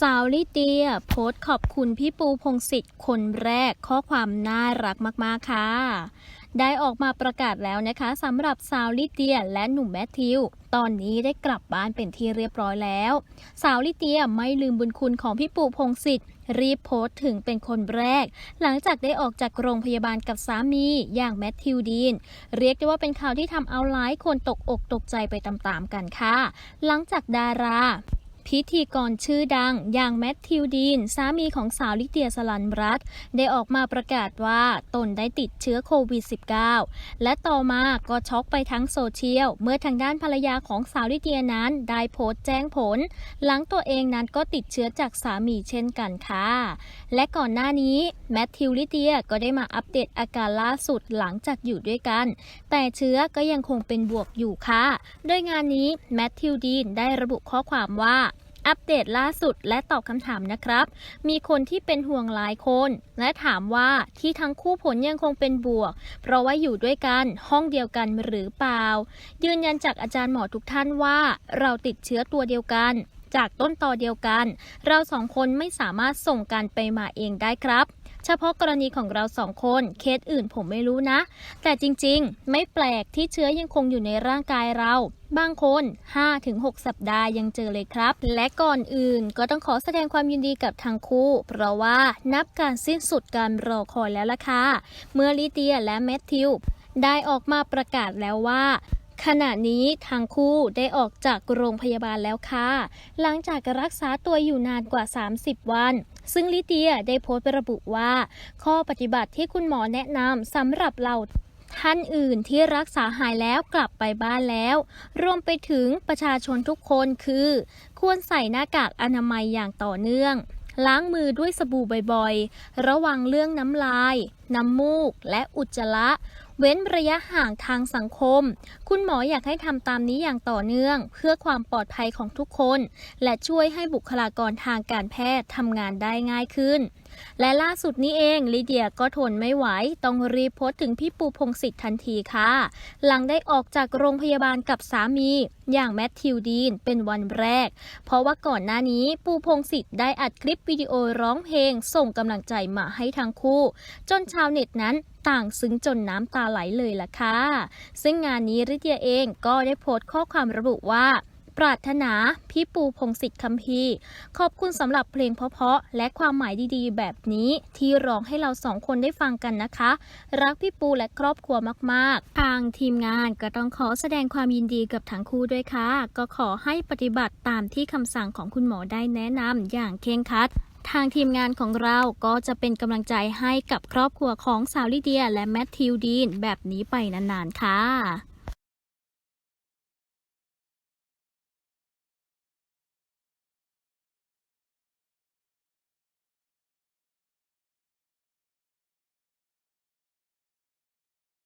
สาวลิเดีย โพสต์ขอบคุณพี่ปูพงศิษฐ์คนแรกข้อความน่ารักมาก ๆ ค่ะ ได้ออกมาประกาศแล้วนะคะสำหรับสาวลิเดียและหนุ่มแมทธิว ตอนนี้ได้กลับบ้านเป็นที่เรียบร้อยแล้ว สาวลิเดียไม่ลืมบุญคุณของพี่ปูพงศิษฐ์รีบโพสต์ถึงเป็นคนแรก หลังจากได้ออกจากโรงพยาบาลกับสามี อย่างแมทธิวดีน เรียกได้ว่าเป็นข่าวที่ทำเอาหลายคนตกอกตกใจไปตามๆกันค่ะ หลังจากดารา พิธีกรชื่อดัง อย่างแมทธิวดีน สามีของสาวลิเดียสลันรัตได้ออกมาประกาศว่าตนได้ติดเชื้อโควิด -19 และต่อมาก็ช็อกไปทั้งโซเชียล เมื่อทางด้านภรรยาของสาวลิเดียนั้นได้โพสต์แจ้งผล หลังตัวเองนั้นก็ติดเชื้อจากสามีเช่นกันค่ะ และก่อนหน้านี้แมทธิวลิเดียก็ได้มาอัปเดตอาการล่าสุดหลังจากอยู่ด้วยกัน แต่เชื้อก็ยังคงเป็นบวกอยู่ค่ะ โดยงานนี้แมทธิวดีนได้ระบุข้อความว่า อัปเดตล่าสุดและตอบคำถามนะครับ มีคนที่เป็นห่วงหลายคน และถามว่าที่ทั้งคู่ผลยังคงเป็นบวก เพราะว่าอยู่ด้วยกันห้องเดียวกันหรือเปล่า ยืนยันจากอาจารย์หมอทุกท่านว่าเราติดเชื้อตัวเดียวกัน จากต้นตอเดียวกัน เราสองคนไม่สามารถส่งกันไปมาเองได้ครับ เฉพาะกรณีของเราสองคน เคสอื่นผมไม่รู้นะ แต่จริงๆ ไม่แปลกที่เชื้อยังคงอยู่ในร่างกายเรา บางคน 5-6 สัปดาห์ยังเจอเลยครับ และก่อนอื่นก็ต้องขอแสดงความยินดีกับทั้งคู่ เพราะว่านับการสิ้นสุดการรอคอยแล้วล่ะค่ะ เมื่อลิเดียและแมทธิวได้ออกมาประกาศแล้วว่า ขณะนี้ทั้งคู่ได้ออกจากโรงพยาบาลแล้วค่ะ หลังจากรักษาตัวอยู่นานกว่า 30 วัน ซึ่งลิเดียได้โพสต์ระบุว่า ข้อปฏิบัติที่คุณหมอแนะนำสำหรับเราท่านอื่นที่รักษาหายแล้วกลับไปบ้านแล้ว รวมไปถึงประชาชนทุกคนคือ ควรใส่หน้ากากอนามัยอย่างต่อเนื่อง ล้างมือด้วยสบู่บ่อยๆ ระวังเรื่องน้ำลาย น้ำมูก และอุจจาระ เว้นระยะห่างทางสังคม คุณหมออยากให้ทำตามนี้อย่างต่อเนื่อง เพื่อความปลอดภัยของทุกคน และช่วยให้บุคลากรทางการแพทย์ทำงานได้ง่ายขึ้น และล่าสุดนี้เองลิเดียก็ทนไม่ไหว ต้องรีโพสต์ถึงพี่ปูพงศิษฐ์ทันทีค่ะ หลังได้ออกจากโรงพยาบาลกับสามี อย่างแมทธิวดีนเป็นวันแรก เพราะว่าก่อนหน้านี้ปูพงศิษฐ์ได้อัดคลิปวิดีโอร้องเพลง ส่งกำลังใจมาให้ทั้งคู่ จนชาวเน็ตนั้นต่างซึ้งจนน้ำตาไหลเลยล่ะค่ะ ซึ่งงานนี้ริเดียเองก็ได้โพสต์ข้อความระบุว่า ปรารถนา พี่ปูพงศิษฐ์คัมภีขอบคุณสำหรับเพลงเพราะๆและความหมายดีๆ แบบนี้ที่ร้องให้เราสองคนได้ฟังกันนะคะ รักพี่ปูและครอบครัวมากๆ ทางทีมงานก็ต้องขอแสดงความยินดีกับทั้งคู่ด้วยค่ะ ก็ขอให้ปฏิบัติตามที่คำสั่งของคุณหมอได้แนะนำอย่างเคร่งครัดทางทีมงานของเราก็จะเป็นกำลังใจให้กับครอบครัวของสาวลิเดีย และแมทธิวดีนแบบนี้ไปนานๆ ค่ะ